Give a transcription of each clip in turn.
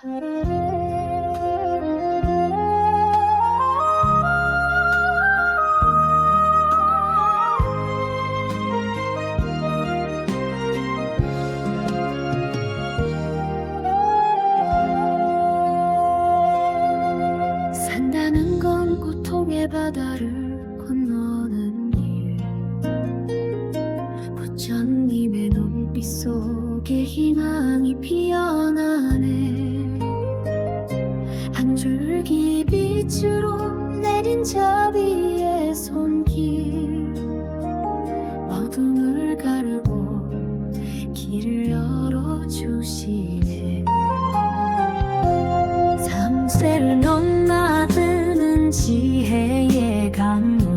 산다는 건 고통의 바다를 건너는 길. 부처님의 눈빛 속 빛으로 내린 자비의 손길. 어둠을 가르고 길을 열어주시네. 삼세를 넘나드는 지혜의 강물.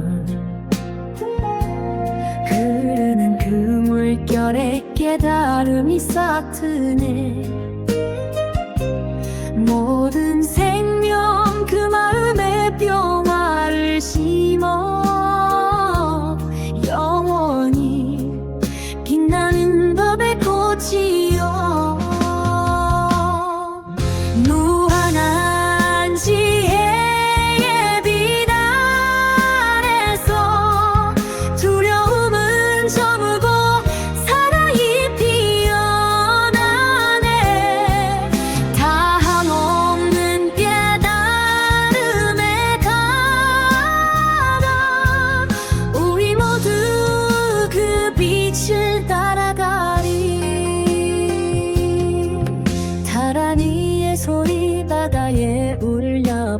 흐르는 그 물결에 깨달음이 싹 트네. 모든 생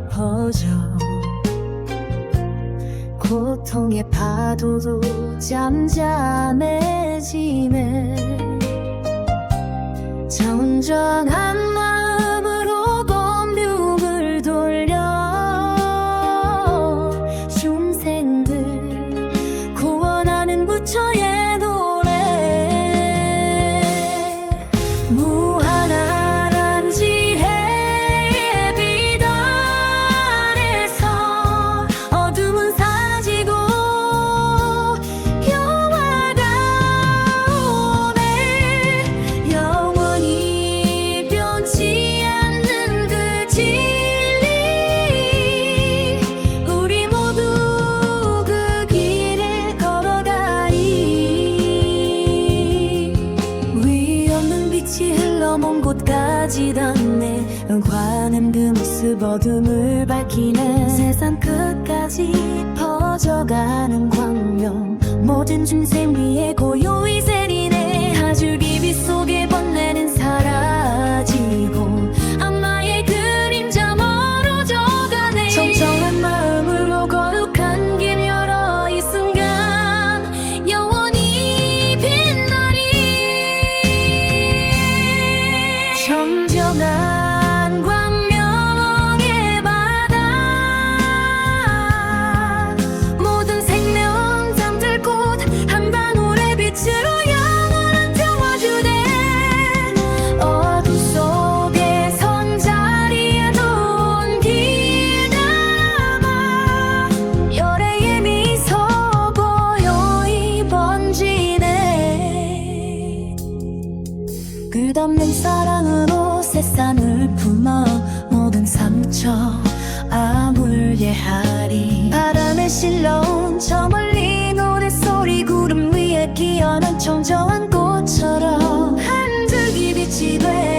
퍼져 고통의 파도도 잠잠해지네. 정정한 빛이 흘러 먼 곳까지 닿네. 환한 그 모습 어둠을 밝히네. 세상 끝까지 퍼져가는 광명. 모든 중생 위에 고요히 세리네. 아주 비비 속에 잘 품어 모든 상처 아물게 하리. 바람에 실러온 저 멀리 노래소리 구름 위에 피어난 청정한 꽃처럼 한줄기 빛이 돼.